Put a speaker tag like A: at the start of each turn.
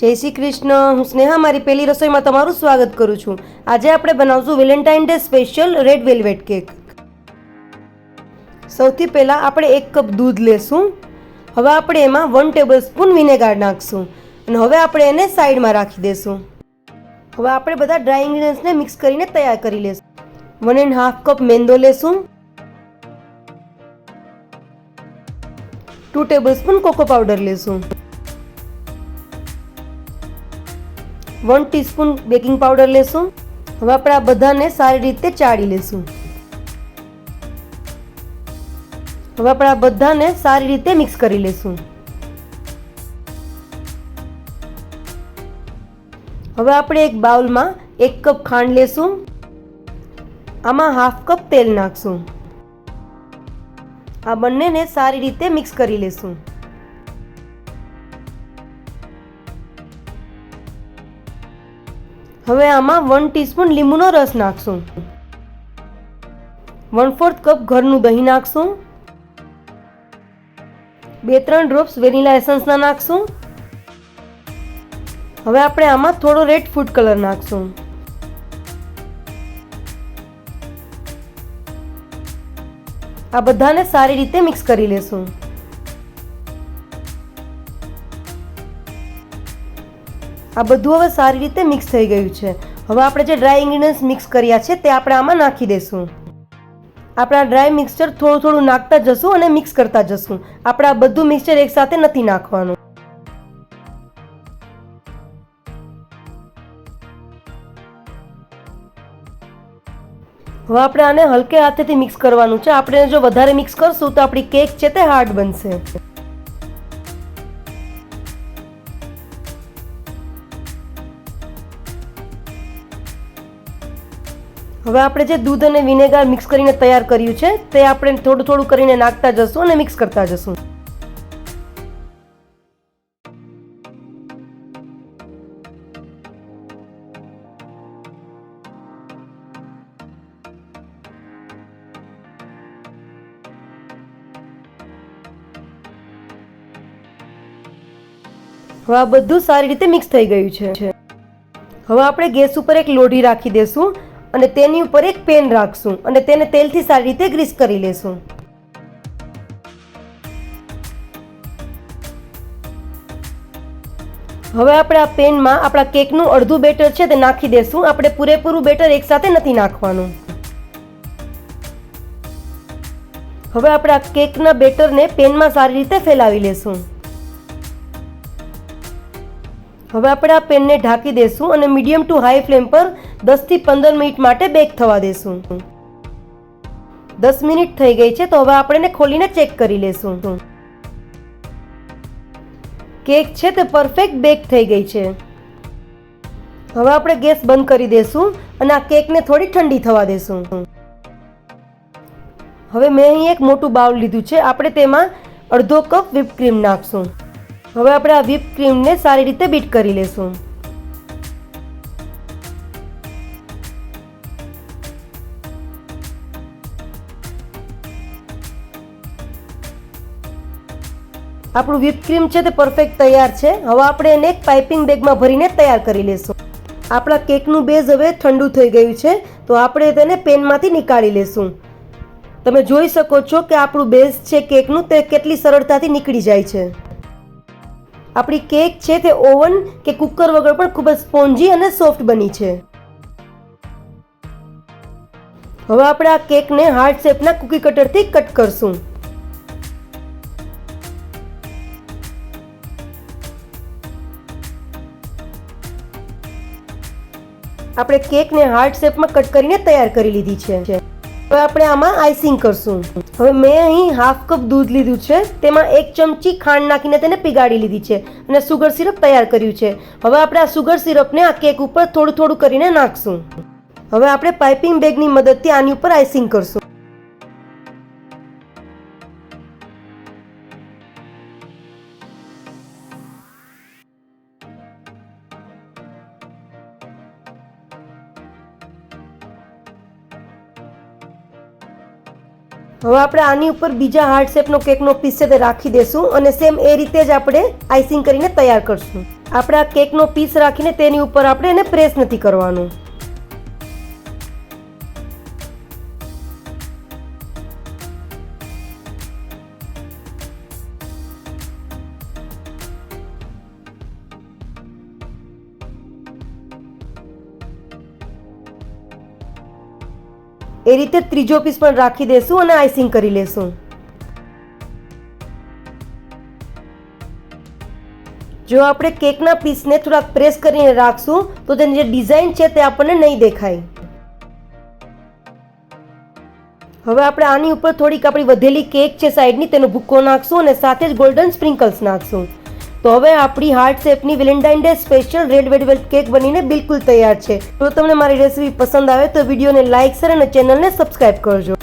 A: જય શ્રી કૃષ્ણ. હું સ્નેહા, મારી પહેલી રસોઈમાં તમારું સ્વાગત કરું છું. આજે આપણે બનાવશું Valentine Day special red velvet cake. સૌથી પહેલાં આપણે એક કપ દૂધ લેશું. હવે આપણે એમાં વન ટેબલ સ્પૂન વિનેગાર નાખશું અને હવે આપણે એને સાઈડમાં રાખી દેશું. હવે આપણે બધા ડ્રાય ઇન્ગ્રીડિયન્ટ્સને મિક્સ કરીને તૈયાર કરી લેશું. વન એન્ડ હાફ કપ મેંદો લેશું. Two tablespoon cocoa powder લેશું. વન ટીસ્પૂન બેકિંગ પાવડર લેશું. હવે આપણે આ બધાને સારી રીતે ચાળી લેશું. હવે આપણે આ બધાને સારી રીતે મિક્સ કરી લેશું. હવે આપણે એક બાઉલમાં એક કપ ખાંડ લેશું. આમાં હાફ કપ તેલ નાખશું. આ બંનેને સારી રીતે મિક્સ કરી લેશું. હવે આમાં વન ટીસ્પૂન લીંબુનો રસ નાખશું. વન ફોર્થ કપ ઘરનું દહીં નાખશું. બે ત્રણ ડ્રોપ્સ વેનીલા એસન્સના નાખશું. હવે આપણે આમાં થોડો રેડ ફૂડ કલર નાખશું. આ બધાને સારી રીતે મિક્સ કરી લેશું. આ બધું હવે સારી રીતે મિક્સ થઈ ગયું છે. હવે આપણે જે ડ્રાય ઇન્ગ્રીડિયન્ટ્સ મિક્સ કર્યા છે તે આપણે આમાં નાખી દઈશું. આપણે ડ્રાય મિક્સચર થોડું થોડું નાખતા જશું અને મિક્સ કરતા જશું. આપણે આ બધું મિક્સચર એકસાથે નથી નાખવાનું. હવે આપણે આને હલકે હાથેથી મિક્સ કરવાનું છે. આપણે જો વધારે મિક્સ કરશું તો આપણી કેક છે તે હાર્ડ બનશે. હવે આપણે જે દૂધ અને વિનેગાર મિક્સ કરીને તૈયાર કર્યું છે, તે આપણે થોડું થોડું કરીને નાખતા જશું અને મિક્સ કરતા જશું. હવે આ બધું સારી રીતે મિક્સ થઈ ગયું છે. હવે આપણે ગેસ ઉપર એક લોઢી રાખી દેશું અને તેની ઉપર એક પેન રાખશું અને તેને તેલથી સારી રીતે ગ્રીસ કરી લેશું. હવે આપણે આ પેનમાં આપણા કેકનું અડધું બેટર છે તે નાખી દેશું. આપણે પૂરેપૂરું બેટર એકસાથે નથી નાખવાનું. હવે આપણે આ કેકના બેટરને પેનમાં સારી રીતે ફેલાવી લેશું. હવે આપણે આ પેનને ઢાંકી દેશું અને મીડિયમ ટુ હાઈ ફ્લેમ પર દસથી પંદર મિનિટ માટે બેક થવા દેશું. દસ મિનિટ થઈ ગઈ છે, તો હવે આપણે ખોલીને ચેક કરી લેશું. કેક છે તે પરફેક્ટ બેક થઈ ગઈ છે. હવે આપણે ગેસ બંધ કરી દેશું અને આ કેકને થોડી ઠંડી થવા દેશું. હવે મેં અહીં એક મોટું બાઉલ લીધું છે, આપણે તેમાં અડધો કપ વિપ ક્રીમ નાખશું. હવે આપણે આ વિપ ક્રીમને સારી રીતે બીટ કરી લેશું. આપણું whipped ક્રીમ છે તે પરફેક્ટ તૈયાર છે. હવે આપણે એને એક પાઇપિંગ બેગમાં ભરીને તૈયાર કરી લેશું. આપણા કેકનું બેઝ હવે ઠંડુ થઈ ગયું છે, તો આપણે તેને પેનમાંથી નીકાળી લેશું. તમે જોઈ શકો છો કે આપણું બેઝ છે કેકનું તે કેટલી સરળતાથી નીકળી જાય છે. આપણી કેક છે તે ઓવન કે કુકર વગર પણ ખૂબ જ સ્પોન્જી અને સોફ્ટ બની છે. હવે આપણે આ કેકને હાર્ડ શેપના કુકી કટરથી કટ કરશું. આપણે કેકને હાર્ટ શેપમાં કટ કરીને તૈયાર કરી લીધી છે. હવે આપણે આમાં આઈસિંગ કરશું. હવે મેં અહીં હાફ કપ દૂધ લીધું છે. તેમાં એક ચમચી ખાંડ નાખીને તેને પીગાડી લીધી છે અને સુગર સિરપ તૈયાર કર્યું છે. હવે આપણે આ સુગર સિરપને આ કેક ઉપર થોડું થોડું કરીને નાખશું. હવે આપણે પાઇપિંગ બેગની મદદથી આની ઉપર આઈસિંગ કરશું. હવે આપણે આની ઉપર બીજા હાર્ડ શેપનો કેકનો પીસ છે તે રાખી દેશું અને સેમ એ રીતે જ આપણે આઈસિંગ કરીને તૈયાર કરશું. આપણે આ કેકનો પીસ રાખીને તેની ઉપર આપણે એને પ્રેસ નથી કરવાનું. એ રીતે ત્રીજો પીસ પણ રાખી દેશું અને આઈસિંગ કરી લેશું. જો આપણે કેકના પીસને થોડાક પ્રેસ કરીને રાખશું, તો તેની જે ડિઝાઇન છે તે આપણને નહીં દેખાય. હવે આપણે આની ઉપર થોડીક આપણી વધેલી કેક છે સાઈડની, તેનો ભૂક્કો નાખશું અને સાથે જ ગોલ્ડન સ્પ્રિંકલ્સ નાખશું. તો હવે આપણી heart શેપની Valentine Day special red velvet cake બનીને બિલકુલ તૈયાર છે. તો તમને મારી રેસીપી પસંદ આવે તો વિડીયોને લાઇક શેર અને ચેનલને સબસ્ક્રાઇબ કરજો.